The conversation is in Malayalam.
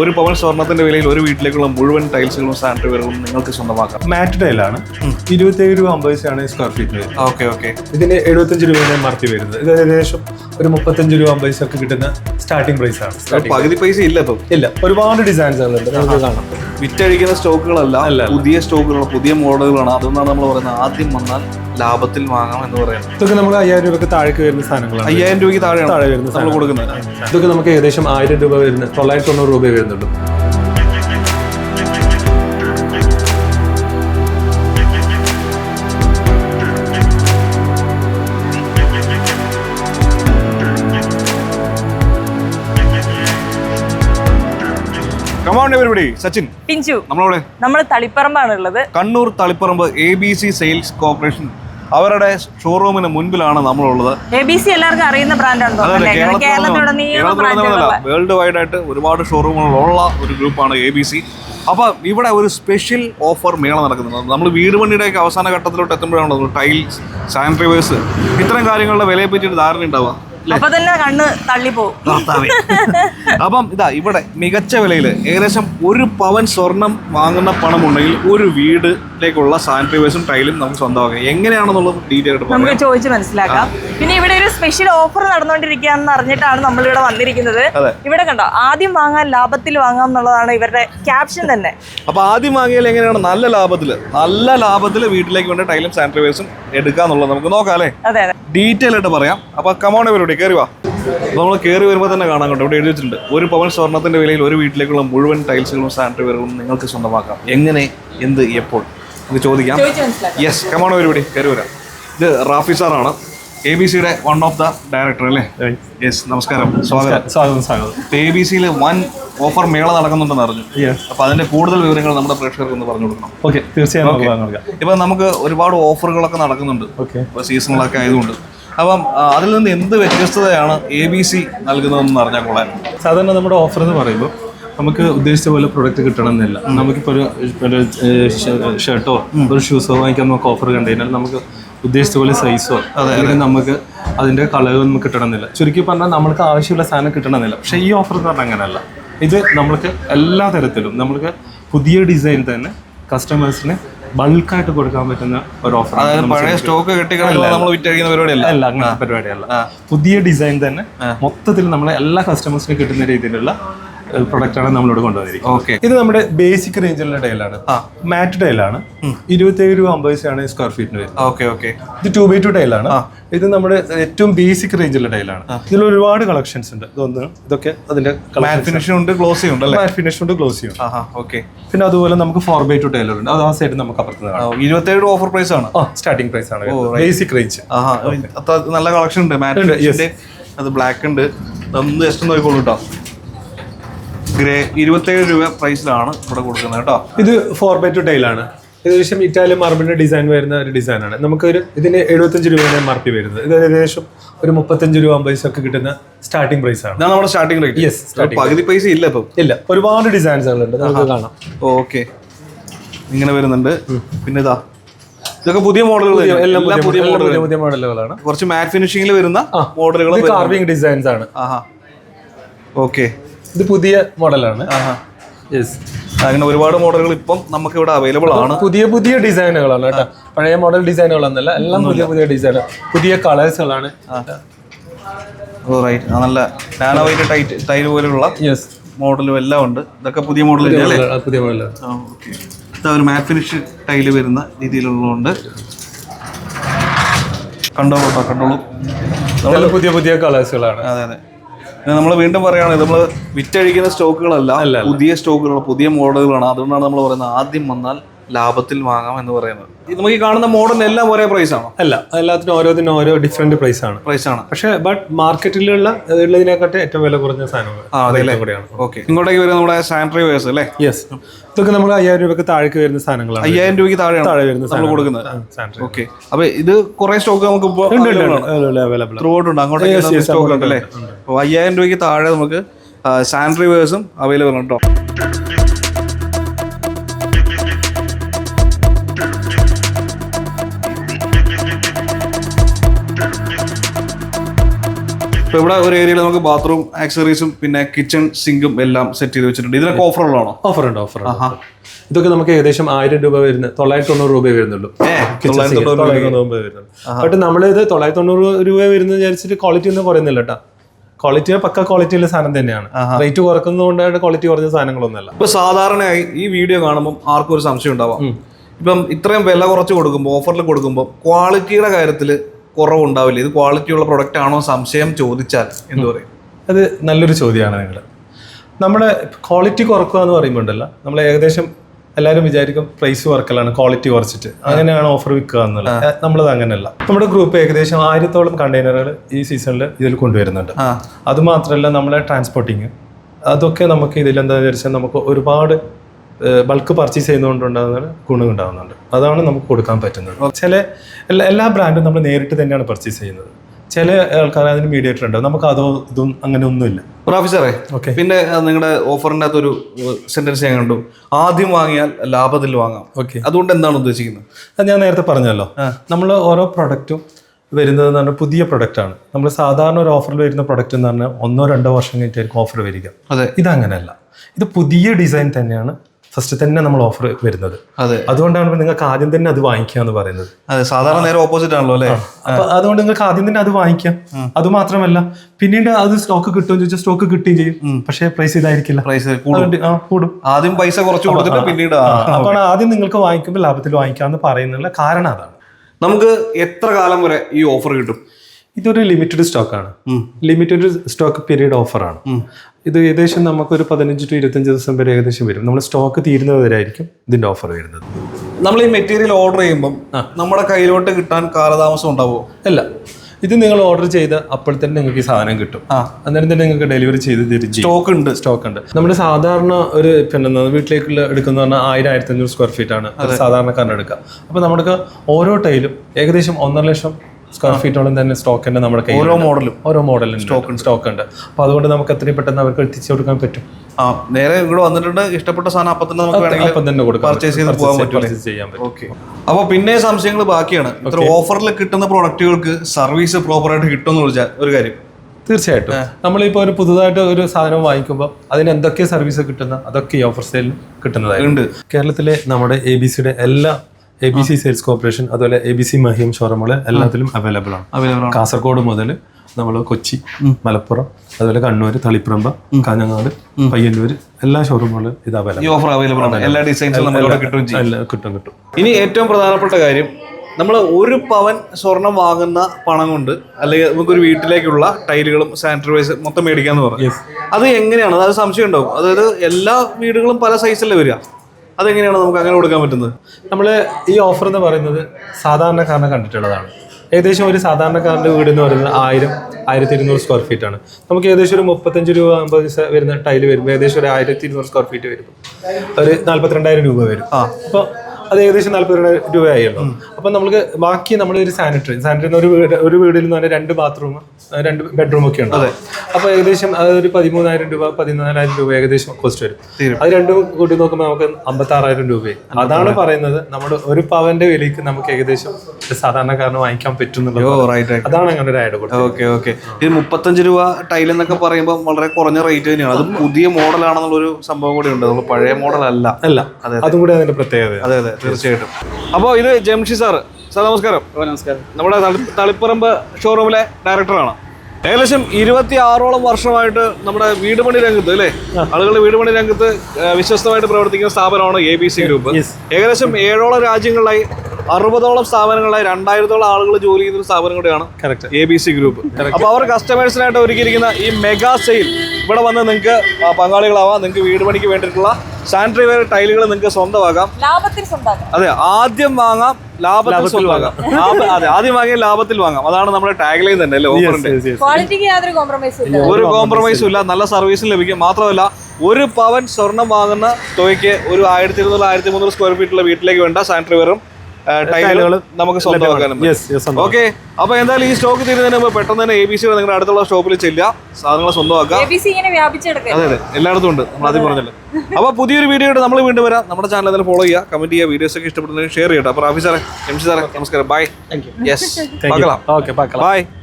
ഒരു പവൻ സ്വർണത്തിന്റെ വിലയിൽ ഒരു വീട്ടിലേക്കുള്ള മുഴുവൻ ടൈൽസുകളും സാനിറ്ററി വെയറുകളും നിങ്ങൾക്ക് സ്വന്തമാക്കാം. മാറ്റ് ടൈലാണ് ഇരുപത്തേഴ് രൂപ അമ്പത് ആണ് സ്ക്വയർ ഫീറ്റ് വരുന്നത് ഓക്കെ ഓക്കെ. ഇതിന് എഴുപത്തഞ്ച് രൂപയാണ് മറത്തി വരുന്നത്. ഇത് ഏകദേശം ഒരു മുപ്പത്തഞ്ച് രൂപ അമ്പത് ഒക്കെ കിട്ടുന്ന സ്റ്റാർട്ടിംഗ് പ്രൈസ് ആണ്. പകുതി പൈസ ഇല്ല ഇപ്പം. ഇല്ല ഒരുപാട് ഡിസൈൻസ് നമുക്ക് കാണാം. വിറ്റഴിക്കുന്ന സ്റ്റോക്കുകളല്ല പുതിയ സ്റ്റോക്കുകൾ പുതിയ മോഡലുകളാണ്. അതൊന്നാണ് നമ്മൾ പറയുന്നത്? ആദ്യം വന്നാൽ ലാഭത്തിൽ വാങ്ങാം എന്ന് പറയുന്നത്. ഇതൊക്കെ നമ്മൾ അയ്യായിരം രൂപയ്ക്ക് താഴേക്ക് വരുന്ന സാധനങ്ങളാണ്. അയ്യായിരം രൂപയ്ക്ക് താഴെയാണ്. താഴെ വരുന്ന നമ്മൾ കൊടുക്കുന്നത്. ഇതൊക്കെ നമുക്ക് ഏകദേശം ആയിരം രൂപ വരുന്ന തൊള്ളായിരത്തി തൊണ്ണൂറ് രൂപ വരുന്നുള്ളൂ കമോൺ എവരിബഡി സച്ചിൻ പിഞ്ചു നമ്മളവിടെ നമ്മൾ തളിപ്പറമ്പാണ് ഉള്ളത് Kannur Taliparamba A B C sales corporation അവരുടെ ഷോറൂമിന് മുൻപിലാണ് നമ്മളുള്ളത്. എ ബി സി എല്ലാവർക്കും അറിയുന്ന ബ്രാൻഡാണ് വേൾഡ് വൈഡ് ആയിട്ട് ഒരുപാട് ഷോറൂമുകളുള്ള ഒരു ഗ്രൂപ്പാണ് എ ബി സി അപ്പൊ ഇവിടെ ഒരു സ്പെഷ്യൽ ഓഫർ മേള നടക്കുന്നുണ്ട്. നമ്മൾ വീട് പണിയുടെയൊക്കെ അവസാന ഘട്ടത്തിലോട്ട് എത്തുമ്പോഴാണ് ടൈൽസ് സാനിറ്റൈവേഴ്സ് ഇത്തരം കാര്യങ്ങളുടെ വിലയെ ഒരു ധാരണ ഉണ്ടാവുക അപ്പൊ തന്നെ കണ്ണ് തള്ളിപ്പോവും. അപ്പം ഇതാ ഇവിടെ മികച്ച വിലയിൽ ഏകദേശം ഒരു പവൻ സ്വർണം വാങ്ങുന്ന പണമുണ്ടെങ്കിൽ ഒരു വീടിലേക്കുള്ള സാനിറ്ററി വേഴ്സും ടൈലും നമുക്ക് സ്വന്തമാക്കാം. എങ്ങനെയാണെന്നുള്ളത് ഡീറ്റെയിൽ ആയിട്ട് നമുക്ക് ചോദിച്ച് മനസ്സിലാക്കാം. പിന്നെ ഇവിടെ ഒരു സ്പെഷ്യൽ ഓഫർ നടന്നുകൊണ്ടിരിക്കുകയാണെന്ന് അറിഞ്ഞിട്ടാണ് നമ്മൾ ഇവിടെ വന്നിരിക്കുന്നത് ഇവിടെ കണ്ടോ ആദ്യം വാങ്ങാൻ ലാഭത്തിൽ വാങ്ങാം എന്നുള്ളതാണ് ഇവരുടെ ക്യാപ്ഷൻ തന്നെ. അപ്പൊ ആദ്യം വാങ്ങിയാൽ എങ്ങനെയാണ്? നല്ല ലാഭത്തിൽ നല്ല ലാഭത്തിൽ വീട്ടിലേക്ക് വേണ്ട ടൈലും സാനിറ്ററി വേഴ്സും എടുക്കാന്നുള്ളത് നമുക്ക് നോക്കാം അല്ലേ? അതെ അതെ. ഡീറ്റെയിൽ ആയിട്ട് പറയാം. അപ്പൊ കമോൺ ഇവരോട് കയറി വാ. അപ്പോൾ നമ്മൾ കയറി വരുമ്പോൾ തന്നെ കാണാൻ കണ്ടോ ഇവിടെ എഴുതി വെച്ചിട്ടുണ്ട്. ഒരു പവൻ സ്വർണത്തിന്റെ വിലയിൽ ഒരു വീട്ടിലേക്കുള്ള മുഴുവൻ ടൈൽസുകളും സാനിറ്ററി വെയറുകളും നിങ്ങൾക്ക് സ്വന്തമാക്കാം. എങ്ങനെ എന്ത് എപ്പോൾ? നമുക്ക് ചോദിക്കാം. യെസ് കമാണോ പരിപാടി കയറി വരാം ഇത് റാഫി സാറാണ്. എ ബി സിയുടെ വൺ ഓഫ് ദ ഡയറക്ടർ അല്ലേ? യെസ് നമസ്കാരം സ്വാഗതം. സ്വാഗതം സ്വാഗതം. എ ബി സിയിൽ വൺ ഓഫർ മേള നടക്കുന്നുണ്ടെന്ന് അറിഞ്ഞു. അപ്പോൾ അപ്പൊ അതിന്റെ കൂടുതൽ വിവരങ്ങൾ നമ്മുടെ പ്രേക്ഷകർക്ക് ഒന്ന് പറഞ്ഞു കൊടുക്കണം. ഓക്കെ തീർച്ചയായും ഇപ്പൊ നമുക്ക് ഒരുപാട് ഓഫറുകളൊക്കെ നടക്കുന്നുണ്ട്. ഓക്കെ ഇപ്പോൾ സീസണലൊക്കെ ആയതുകൊണ്ട്. അപ്പം അതിൽ നിന്ന് എന്ത് വ്യത്യസ്തതയാണ് എ ബി സി നൽകുന്നതെന്ന് അറിഞ്ഞാൽ കൊള്ളാൻ സാധാരണ നമ്മുടെ ഓഫർ എന്ന് പറയുമ്പോൾ നമുക്ക് ഉദ്ദേശിച്ച പോലെ പ്രൊഡക്റ്റ് കിട്ടണമെന്നില്ല. നമുക്കിപ്പോൾ ഒരു ഷർട്ടോ ഒരു ഷൂസോ വാങ്ങിക്കാൻ നമുക്ക് ഓഫർ കണ്ടു കഴിഞ്ഞാൽ നമുക്ക് ഉദ്ദേശിച്ച പോലെ സൈസോ അല്ലെങ്കിൽ നമുക്ക് അതിന്റെ കളറോ നമുക്ക് കിട്ടണമെന്നില്ല. ചുരുക്കി പറഞ്ഞാൽ നമ്മൾക്ക് ആവശ്യമുള്ള സാധനം കിട്ടണമെന്നില്ല. പക്ഷേ ഈ ഓഫർ എന്ന് പറഞ്ഞാൽ അങ്ങനെയല്ല. ഇത് നമ്മൾക്ക് എല്ലാ തരത്തിലും നമ്മൾക്ക് പുതിയ ഡിസൈൻ തന്നെ കസ്റ്റമേഴ്സിന് ബൾക്കായിട്ട് കൊടുക്കാൻ പറ്റുന്ന ഒരു ഓഫർ അതായത് പഴയ സ്റ്റോക്ക് നമ്മൾ വിറ്റഴിക്കുന്ന പരിപാടിയല്ല. അല്ല അങ്ങനത്തെ പരിപാടിയല്ല. പുതിയ ഡിസൈൻ തന്നെ മൊത്തത്തിൽ നമ്മളെ എല്ലാ കസ്റ്റമേഴ്സിനും കിട്ടുന്ന രീതിയിലുള്ള പ്രൊഡക്റ്റ് ആണ് നമ്മളിവിടെ കൊണ്ടുവന്നിരിക്കുന്നത്. ഓക്കെ ഇത് നമ്മുടെ ബേസിക് റേഞ്ചിലുള്ള ടൈലാണ് മാറ്റ് ടൈലാണ് ഇരുപത്തേഴ് രൂപ അമ്പത് പൈസയാണ് സ്ക്വയർ ഫീറ്റിന് വരുന്നത്. ഓക്കെ ഓക്കെ ഇത് ടു ബൈ ടു ടൈലാണ് ഇത് നമ്മുടെ ഏറ്റവും ബേസിക് റേഞ്ചിലുള്ള ടൈലാണ് ഇതിൽ ഒരുപാട് കളക്ഷൻസ് ഉണ്ട്. ഇതൊന്ന് ഇതൊക്കെ അതിന്റെ ഫിനിഷും ഉണ്ട് ക്ലോസ് ഉണ്ട് അല്ലേ? മാറ്റ് ഫിനിഷ് ഉണ്ട് ക്ലോസ് ചെയ്യും ഓക്കെ പിന്നെ അതുപോലെ നമുക്ക് ഫോർ ബൈ ടു ടൈലർ ഉണ്ട്. അത് ആ സൈഡ് നമുക്ക് അപ്പുറത്ത് ഇരുപത്തേഴ് ഓഫർ പ്രൈസ് ആണ്. സ്റ്റാർട്ടിംഗ് പ്രൈസ് ആണ്. ബേസിക് റേഞ്ച് ആഹാ നല്ല കളക്ഷൻ ഉണ്ട്. മാറ്റ് അത് ബ്ലാക്ക് ഉണ്ട്. ഒന്ന് ജസ്റ്റ് നോക്കിക്കോളൂ കേട്ടോ ഗ്രേ ഇരുപത്തേഴ് രൂപ പ്രൈസിലാണ് ഇവിടെ കൊടുക്കുന്നത് കേട്ടോ. ഇത് ഫോർ ബൈ ടു ടൈലാണ് ഏകദേശം ഇറ്റാലിയൻ മാർബിളിന്റെ ഡിസൈൻ വരുന്ന ഒരു ഡിസൈനാണ് നമുക്കൊരു ഇതിന് എഴുപത്തഞ്ച് രൂപയാണ് മറത്തി വരുന്നത്. ഇത് ഏകദേശം ഒരു മുപ്പത്തഞ്ച് രൂപ അമ്പത് ഒക്കെ കിട്ടുന്ന സ്റ്റാർട്ടിംഗ് പ്രൈസ് ആണ്. നമ്മുടെ സ്റ്റാർട്ടിംഗ് റേറ്റ് യെസ് പകുതി പൈസ ഇല്ല ഇപ്പം. ഇല്ല. ഒരുപാട് ഡിസൈൻസുകളുണ്ട് നമുക്ക് കാണാം. ഓക്കെ. ഇങ്ങനെ വരുന്നുണ്ട്. പിന്നെ ഇതാ. ഇതൊക്കെ പുതിയ മോഡലുകൾ എല്ലാം പുതിയ പുതിയ മോഡലുകൾ പുതിയ മോഡലുകളാണ് കുറച്ച് മാറ്റ് ഫിനിഷിംഗിൽ വരുന്ന മോഡലുകൾ കാർവിംഗ് ഡിസൈൻസ് ആണ്. ഓക്കെ. ഇത് പുതിയ മോഡലാണ്. യെസ് അങ്ങനെ ഒരുപാട് മോഡലുകൾ ഇപ്പം നമുക്ക് ഇവിടെ അവൈലബിൾ ആണ്. പുതിയ പുതിയ ഡിസൈനുകളാണ് കേട്ടോ. പഴയ മോഡൽ ഡിസൈനുകളൊന്നല്ല എല്ലാം പുതിയ പുതിയ ഡിസൈൻ പുതിയ കളേഴ്സുകളാണ് റൈറ്റ് നല്ല നാനോ വൈറ്റ് ടൈറ്റ് ടൈൽ പോലുള്ള യെസ് മോഡലും എല്ലാം ഉണ്ട്. ഇതൊക്കെ പുതിയ മോഡൽ പുതിയ മോഡൽ ഒരു മാറ്റ് ഫിനിഷ് ടൈൽ വരുന്ന രീതിയിലുള്ളതുണ്ട്. കണ്ടോളൂ കണ്ടോളൂ. പുതിയ പുതിയ കളേഴ്സുകളാണ് അതെ അതെ. നമ്മൾ വീണ്ടും പറയുകയാണെങ്കിൽ നമ്മൾ വിറ്റഴിക്കുന്ന സ്റ്റോക്കുകളല്ല പുതിയ സ്റ്റോക്കുകൾ പുതിയ മോഡലുകളാണ്. അതുകൊണ്ടാണ് നമ്മൾ പറയുന്നത് ആദ്യം വന്നാൽ ലാഭത്തിൽ വാങ്ങാം എന്ന് പറയുന്നത്. നമുക്ക് കാണുന്ന മോഡലിന് എല്ലാം ഒരേ പ്രൈസ് ആണോ? അല്ല എല്ലാത്തിനും ഓരോന്നിനും ഓരോ ഡിഫറെന്റ് പ്രൈസ് ആണ്. പ്രൈസ് ആണ്. പക്ഷേ ബട്ട് മാർക്കറ്റിലുള്ള ഉള്ളതിനെക്കാട്ടും ഏറ്റവും വില കുറഞ്ഞ സാധനങ്ങൾ കൂടെയാണ്. ഓക്കെ ഇങ്ങോട്ടേക്ക് വരുന്ന നമ്മുടെ സാനിറ്ററി വേഴ്സ് അല്ലേ? യെസ് ഇതൊക്കെ നമ്മൾ അയ്യായിരം രൂപയ്ക്ക് താഴേക്ക് വരുന്ന സാധനങ്ങളാണ്. അയ്യായിരം രൂപയ്ക്ക് താഴെയാണ് താഴെ വരുന്ന സാധനം കൊടുക്കുന്നത്. ഓക്കെ അപ്പൊ ഇത് കുറെ സ്റ്റോക്ക് നമുക്ക് അവൈലബിൾ ത്രൂ ഔട്ട് ഉണ്ട്. അങ്ങോട്ടേക്ക് സ്റ്റോക്ക് ഉണ്ട് അല്ലേ അപ്പോൾ അയ്യായിരം രൂപയ്ക്ക് താഴെ നമുക്ക് സാനിറ്ററി വേഴ്സും അവൈലബിൾ ആണ് കേട്ടോ അപ്പോൾ ഇവിടെ ഒരു ഏരിയയിൽ നമുക്ക് ബാത്റൂം ആക്സറീസും പിന്നെ കിച്ചൺ സിങ്കും എല്ലാം സെറ്റ് ചെയ്ത് വെച്ചിട്ടുണ്ട്. ഇതിനൊക്കെ ഓഫർ ഉള്ളതാണോ? ഓഫർ ഉണ്ട് ഓഫർ ഇതൊക്കെ നമുക്ക് ഏകദേശം ആയിരം രൂപ വരുന്ന തൊള്ളായിരത്തി തൊണ്ണൂറ് രൂപ വരുന്നുള്ളൂ തൊള്ളായിരത്തി തൊണ്ണൂറ് രൂപ വരുന്നുള്ളൂ. ബട്ട് നമ്മളിത് തൊള്ളായിരത്തി തൊണ്ണൂറ് രൂപ വരുന്നത് വിചാരിച്ചിട്ട് ക്വാളിറ്റി ഒന്നും കുറയുന്നില്ല കേട്ടോ ക്വാളിറ്റി പക്ക ക്വാളിറ്റിയുള്ള സാധനം തന്നെയാണ്. റേറ്റ് കുറക്കുന്നതുകൊണ്ടായിട്ട് ക്വാളിറ്റി കുറഞ്ഞ സാധനങ്ങളൊന്നുമല്ല. ഇപ്പൊ സാധാരണയായി ഈ വീഡിയോ കാണുമ്പോൾ ആർക്കും ഒരു സംശയം ഉണ്ടാവാം. ഇപ്പം ഇത്രയും വില കുറച്ച് കൊടുക്കുമ്പോൾ ഓഫറിൽ കൊടുക്കുമ്പോൾ ക്വാളിറ്റിയുടെ കാര്യത്തിൽ കുറവുണ്ടാവില്ല. ഇത് ക്വാളിറ്റിയുള്ള പ്രൊഡക്റ്റ് ആണോ സംശയം ചോദിച്ചാൽ എന്ത് പറയും? അത് നല്ലൊരു ചോദ്യമാണ് നിങ്ങൾ നമ്മുടെ ക്വാളിറ്റി കുറക്കുക എന്ന് പറയുമ്പോണ്ടല്ല നമ്മൾ ഏകദേശം എല്ലാവരും വിചാരിക്കും പ്രൈസ് കുറക്കലാണ് ക്വാളിറ്റി കുറച്ചിട്ട്. അങ്ങനെയാണ് ഓഫർ വിൽക്കുക എന്നുള്ളത്. നമ്മളത് അങ്ങനെയല്ല. നമ്മുടെ ഗ്രൂപ്പ് ഏകദേശം ആയിരത്തോളം കണ്ടെയ്നറുകൾ ഈ സീസണിൽ ഇതിൽ കൊണ്ടുവരുന്നുണ്ട്. അതുമാത്രമല്ല നമ്മളെ ട്രാൻസ്പോർട്ടിങ് അതൊക്കെ നമുക്ക് ഇതിലെന്താ വിചാരിച്ചാൽ നമുക്ക് ഒരുപാട് ബൾക്ക് പർച്ചേസ് ചെയ്യുന്നതുകൊണ്ടുണ്ടാകുന്ന ഗുണം ഉണ്ടാകുന്നുണ്ട്. അതാണ് നമുക്ക് കൊടുക്കാൻ പറ്റുന്നത്. ചില എല്ലാ എല്ലാ ബ്രാൻഡും നമ്മൾ നേരിട്ട് തന്നെയാണ് പർച്ചേസ് ചെയ്യുന്നത്. ചില ആൾക്കാർ അതിന് മീഡിയേറ്റർ ഉണ്ടാവും. നമുക്ക് അതോ ഇതും അങ്ങനെ ഒന്നുമില്ല. ഓഫീസറെ ഓക്കെ. പിന്നെ നിങ്ങളുടെ ഓഫറിന്റെ അകത്തൊരു സെന്റൻസ് ഞാൻ കണ്ടു. ആദ്യം വാങ്ങിയാൽ ലാഭത്തിൽ വാങ്ങാം. ഓക്കെ. അതുകൊണ്ട് എന്താണ് ഉദ്ദേശിക്കുന്നത്? അത് ഞാൻ നേരത്തെ പറഞ്ഞല്ലോ. നമ്മൾ ഓരോ പ്രൊഡക്റ്റും വരുന്നത് എന്ന് പറഞ്ഞാൽ പുതിയ പ്രൊഡക്റ്റ് ആണ്. നമ്മൾ സാധാരണ ഒരു ഓഫറിൽ വരുന്ന പ്രൊഡക്റ്റ് എന്ന് പറഞ്ഞാൽ ഒന്നോ രണ്ടോ വർഷം കഴിഞ്ഞിട്ടായിരിക്കും ഓഫർ വരിക. അതെ. ഇതങ്ങനെയല്ല ഇത് പുതിയ ഡിസൈൻ തന്നെയാണ്. ഫസ്റ്റ് തന്നെ നമ്മൾ ഓഫർ വരുന്നത്. അതെ. അതുകൊണ്ടാണ് നിങ്ങൾക്ക് ആദ്യം തന്നെ അത് വാങ്ങിക്കുക എന്ന് പറയുന്നത്. അതെ സാധാരണ നേരെ ഓപ്പോസിറ്റ് ആണല്ലോ അല്ലേ? അപ്പൊ അതുകൊണ്ട് നിങ്ങൾക്ക് ആദ്യം തന്നെ അത് വാങ്ങിക്കാം അത് മാത്രമല്ല പിന്നീട് അത് സ്റ്റോക്ക് കിട്ടുമെന്ന് ചോദിച്ചാൽ സ്റ്റോക്ക് കിട്ടുകയും ചെയ്യും. പക്ഷേ പ്രൈസ് ഇതായിരിക്കില്ല. പ്രൈസ് കൂടും. ആദ്യം പൈസ കുറച്ച് കൊടുത്തിട്ട് പിന്നീട്. അപ്പോൾ ആദ്യം നിങ്ങൾക്ക് വാങ്ങിക്കുമ്പോൾ ലാഭത്തിൽ വാങ്ങിക്കാമെന്ന് പറയുന്നുള്ള കാരണം അതാണ്. നമുക്ക് എത്ര കാലം വരെ ഈ ഓഫർ കിട്ടും? ഇതൊരു ലിമിറ്റഡ് സ്റ്റോക്കാണ് ലിമിറ്റഡ് സ്റ്റോക്ക് പീരീഡ് ഓഫറാണ് ഇത് ഏകദേശം നമുക്കൊരു പതിനഞ്ച് ടു ഇരുപത്തഞ്ച് ദിവസം വരെ ഏകദേശം വരും. നമ്മൾ സ്റ്റോക്ക് തീരുന്നത് വരെ ആയിരിക്കും ഇതിന്റെ ഓഫർ വരുന്നത്. നമ്മൾ ഈ മെറ്റീരിയൽ ഓർഡർ ചെയ്യുമ്പം നമ്മുടെ കയ്യിലോട്ട് കിട്ടാൻ കാലതാമസം ഉണ്ടാവുമോ അല്ല ഇത് നിങ്ങൾ ഓർഡർ ചെയ്ത് അപ്പോൾ തന്നെ നിങ്ങൾക്ക് ഈ സാധനം കിട്ടും. അന്നേരം തന്നെ നിങ്ങൾക്ക് ഡെലിവറി ചെയ്ത് തിരിച്ച് സ്റ്റോക്ക് ഉണ്ട്. സ്റ്റോക്ക് ഉണ്ട്. നമ്മുടെ സാധാരണ ഒരു പിന്നെ വീട്ടിലേക്കുള്ള എടുക്കുന്ന പറഞ്ഞാൽ ആയിരം ആയിരത്തി അഞ്ഞൂറ് സ്ക്വയർ ഫീറ്റ് ആണ് സാധാരണക്കാരൻ എടുക്കുക അപ്പോൾ നമുക്ക് ഓരോ ടൈലും ഏകദേശം ഒന്നര ലക്ഷം സ്ക്വയർ ഫീറ്റോളം തന്നെ സ്റ്റോക്ക് തന്നെ നമ്മുടെ കയ്യിൽ ഓരോ മോഡലും. ഓരോ മോഡലും സ്റ്റോക്ക് സ്റ്റോക്ക് ഉണ്ട്. അപ്പോൾ അതുകൊണ്ട് നമുക്ക് എത്രയും പെട്ടെന്ന് അവർക്ക് എത്തിച്ചു കൊടുക്കാൻ പറ്റും. ആ നേരെ ഇവിടെ വന്നിട്ടുണ്ട്. ഇഷ്ടപ്പെട്ട സാധനം അപ്പൊ തന്നെ നമുക്ക് വേണമെങ്കിൽ പർച്ചേസ് ചെയ്ത് പോകാൻ പറ്റും ഓക്കെ അപ്പൊ പിന്നെ സംശയങ്ങൾ ബാക്കിയാണ്. ഇത്ര ഓഫറിൽ കിട്ടുന്ന പ്രോഡക്റ്റുകൾക്ക് സർവീസ് പ്രോപ്പറായിട്ട് കിട്ടുമെന്ന് വിളിച്ചാൽ ഒരു കാര്യം. തീർച്ചയായിട്ടും. നമ്മളിപ്പോൾ ഒരു പുതുതായിട്ട് ഒരു സാധനം വാങ്ങിക്കുമ്പോൾ അതിന് എന്തൊക്കെ സർവീസ് കിട്ടുന്ന അതൊക്കെ ഈ ഓഫർ സെയിലിൽ കിട്ടുന്നതായിരുന്നു ഉണ്ട്. കേരളത്തിലെ നമ്മുടെ എ ബി സിയുടെ എല്ലാ A B C sales corporation അതുപോലെ എ ബി സി മഹിയം ഷോറൂമുകൾ എല്ലാത്തിലും അവൈലബിൾ ആണ്. കാസർഗോഡ് മുതൽ നമ്മൾ കൊച്ചി മലപ്പുറം അതുപോലെ കണ്ണൂർ തളിപ്രമ്പ കാഞ്ഞങ്ങാട് പയ്യന്നൂർ എല്ലാ ഷോറൂമുകളും ഇത് അവൈലബിൾ ഓഫർ അവൈലബിൾ ആണ്. എല്ലാ ഡിസൈൻസും കിട്ടുകയും കിട്ടും കിട്ടും ഇനി ഏറ്റവും പ്രധാനപ്പെട്ട കാര്യം നമ്മൾ ഒരു പവൻ സ്വർണം വാങ്ങുന്ന പണം കൊണ്ട് അല്ലെങ്കിൽ നമുക്കൊരു വീട്ടിലേക്കുള്ള ടൈലുകളും സാനിറ്ററി വൈസ് മൊത്തം മേടിക്കാന്ന് പറഞ്ഞു. അത് എങ്ങനെയാണ്? അതായത് സംശയം ഉണ്ടാവും അതായത് എല്ലാ വീടുകളും പല സൈസിലല്ലേ വരിക? അതെങ്ങനെയാണ് നമുക്ക് അങ്ങനെ കൊടുക്കാൻ പറ്റുന്നത്? നമ്മൾ ഈ ഓഫർ എന്ന് പറയുന്നത് സാധാരണക്കാരനെ കണ്ടിട്ടുള്ളതാണ്. ഏകദേശം ഒരു സാധാരണക്കാരന്റെ വീട് എന്ന് പറയുന്നത് ആയിരം ആയിരത്തി ഇരുന്നൂറ് സ്ക്വയർ ഫീറ്റ് ആണ്. നമുക്ക് ഏകദേശം ഒരു മുപ്പത്തഞ്ച് രൂപ അമ്പത് പൈസ വരുന്ന ടൈൽ വരുമ്പോൾ ഏകദേശം ഒരു ആയിരത്തി ഇരുന്നൂറ് സ്ക്വയർ ഫീറ്റ് വരുമ്പോൾ ഒരു നാല്പത്തിരണ്ടായിരം രൂപ വരും. ആ. അപ്പോൾ അത് ഏകദേശം നാല്പത് രൂപയായല്ലോ. അപ്പം നമുക്ക് ബാക്കി നമ്മൾ ഒരു സാനിറ്ററി സാനിറ്ററി ഒരു വീട് ഒരു വീടിൽ നിന്ന് പറഞ്ഞാൽ രണ്ട് ബാത്റൂം രണ്ട് ബെഡ്റൂം ഒക്കെ ഉണ്ട്. അപ്പോൾ ഏകദേശം അത് ഒരു പതിമൂന്നായിരം രൂപ പതിനാലായിരം രൂപ ഏകദേശം കോസ്റ്റ് വരും. അത് രണ്ടും കൂട്ടി നോക്കുമ്പോൾ നമുക്ക് അമ്പത്താറായിരം രൂപയായി. അതാണ് പറയുന്നത് നമ്മുടെ ഒരു പവന്റെ വിലയ്ക്ക് നമുക്ക് ഏകദേശം ഒരു സാധാരണക്കാരന് വാങ്ങിക്കാൻ പറ്റും അതാണ് അങ്ങനെ ഒരു ആഡ് കൊടുത്തത് ഓക്കെ ഓക്കെ. ഇത് മുപ്പത്തഞ്ച് രൂപ ടൈൽ എന്നൊക്കെ പറയുമ്പോൾ വളരെ കുറഞ്ഞ റേറ്റ് തന്നെയാണ്. അത് പുതിയ മോഡലാണെന്നുള്ളൊരു സംഭവം കൂടി ഉണ്ട്. നമ്മൾ പഴയ മോഡൽ അല്ല. അല്ല. അതും കൂടി അതിന്റെ പ്രത്യേകത അതെ അതെ. തീർച്ചയായിട്ടും. അപ്പോൾ ഇത് ജംഷി സാർ സാർ നമസ്കാരം. നമസ്കാരം. നമ്മുടെ തളിപ്പറമ്പ് ഷോറൂമിലെ ഡയറക്ടറാണ് ഏകദേശം ഇരുപത്തി ആറോളം വർഷമായിട്ട് നമ്മുടെ വീട് പണി രംഗത്ത് അല്ലേ? ആളുകളുടെ വീട് പണി രംഗത്ത് വിശ്വസ്തമായിട്ട് പ്രവർത്തിക്കുന്ന സ്ഥാപനമാണ് എ ബി സി ഗ്രൂപ്പ് ഏകദേശം ഏഴോളം രാജ്യങ്ങളിലായി അറുപതോളം സ്ഥാപനങ്ങളായി രണ്ടായിരത്തോളം ആളുകൾ ജോലി ചെയ്യുന്ന ഒരു സ്ഥാപനം കൂടെയാണ് എ ബി സി ഗ്രൂപ്പ് അപ്പോൾ അവർ കസ്റ്റമേഴ്സിനായിട്ട് ഒരുക്കിയിരിക്കുന്ന ഈ മെഗാ സെയിൽ ഇവിടെ വന്ന് നിങ്ങൾക്ക് പങ്കാളികളാവാം നിങ്ങൾക്ക് വീട് പണിക്ക് വേണ്ടിയിട്ടുള്ള സാനിറ്ററി വെയർ ടൈലുകൾ നിങ്ങൾക്ക് സ്വന്തമാകാം അതെ ആദ്യം വാങ്ങാം ലാഭത്തിൽ വാങ്ങാം. അതെ ആദ്യം വാങ്ങിയ ലാഭത്തിൽ വാങ്ങാം. അതാണ് നമ്മുടെ ടാഗ് ലൈൻ തന്നെ അല്ലേ ഓഫറിന്റെ ക്വാളിറ്റിക്ക് യാതൊരു കോംപ്രമൈസും ഇല്ല. ഒരു കോംപ്രമൈസും ഇല്ല. നല്ല സർവീസും ലഭിക്കും. മാത്രമല്ല ഒരു പവൻ സ്വർണം വാങ്ങുന്ന തുകയ്ക്ക് ഒരു ആയിരത്തി ഇരുന്നൂറ് ആയിരത്തി മുന്നൂറ് സ്ക്വയർ ഫീറ്റുള്ള വീട്ടിലേക്ക് വേണ്ട സാനിറ്ററി വെയറും ടൈലുകളും നമുക്ക് സ്വന്തമാക്കാനും ഓക്കെ അപ്പൊ എന്തായാലും ഈ സ്റ്റോക്ക് തീരുന്നതിന് മുമ്പ് പെട്ടെന്ന് തന്നെ എ ബി സി നിങ്ങളുടെ അടുത്തുള്ള ഷോപ്പിൽ ചെല്ലുക. സാധനങ്ങൾ സ്വന്തമാക്കുക. അതെ അതെ. എല്ലായിടത്തും ഉണ്ട്. നമ്മൾ ആദ്യം പറഞ്ഞല്ലോ. അപ്പൊ പുതിയൊരു വീഡിയോ ആയിട്ട് നമ്മൾ വീണ്ടും വരാം. നമ്മുടെ ചാനൽ എന്തായാലും ഫോളോ ചെയ്യുക. കമന്റ് ചെയ്യുക. വീഡിയോസ് ഒക്കെ ഇഷ്ടപ്പെടുന്നതിന് ഷെയർ ചെയ്യട്ടെ. അപ്പൊ റാഫി സാറേ എം സി സാറേ നമസ്കാരം. By yes by